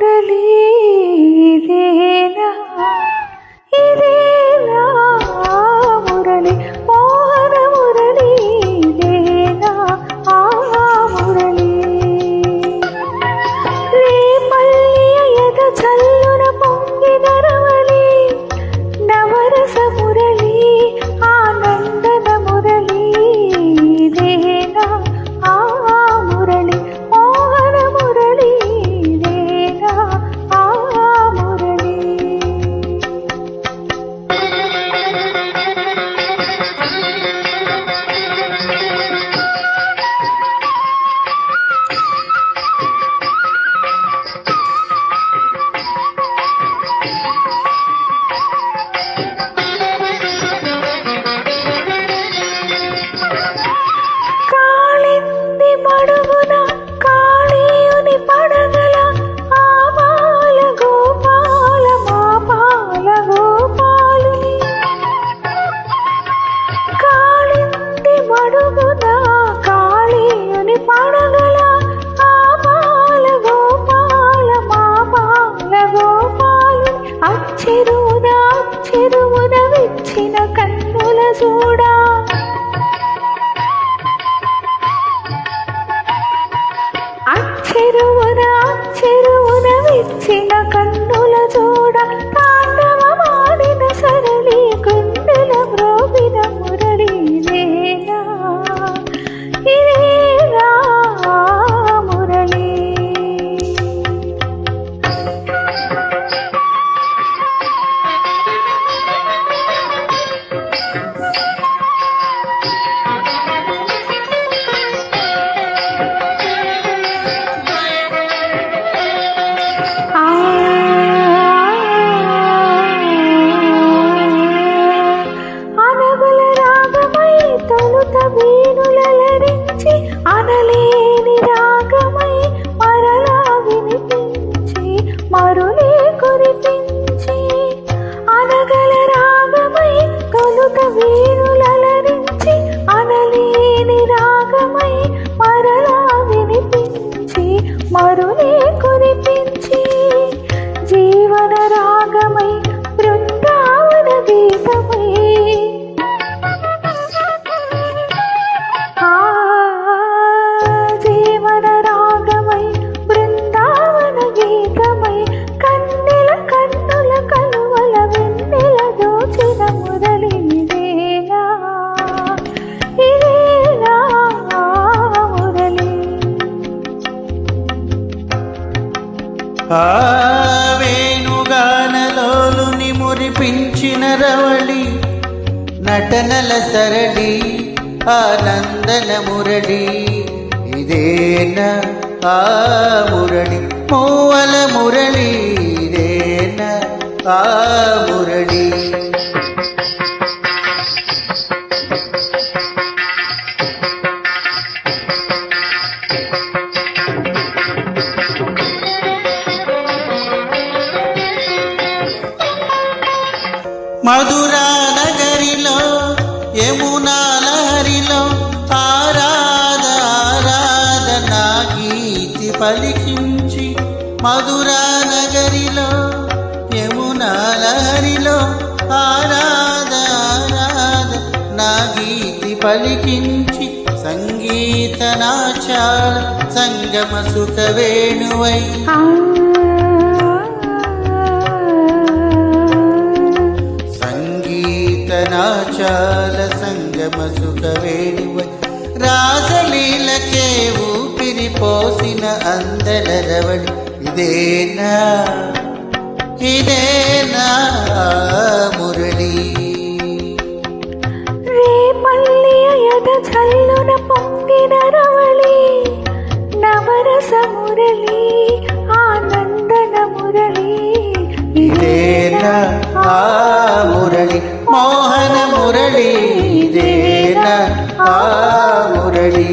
முரளி ఆ మురిపించిన రవళి నటనల సరళి ఆనందన మురళి. ఇదేనా ఆ మధురా నగరిలో యమునా లహరిలో ఆరాధ ఆరాధనా గీతి పలికించి మధురా నగరిలో యమునా లహరిలో ఆరాధ ఆరాధ నా గీతి పలికించి సంగీత నాచాల సంగమ సుఖ వేణువై. పాచాల సంగమ సుఖవేణివ రాసలీలకే ఊపిరి పోసిన అందల రవళి ఇదేనా? ఇదేనా మురళి? చల్లున రవళి. నవరస మురళి ఆనందన మురళి. ఇదేనా? ఆ మురళి మోహన మురళి ఇదేనా ఆ మురళి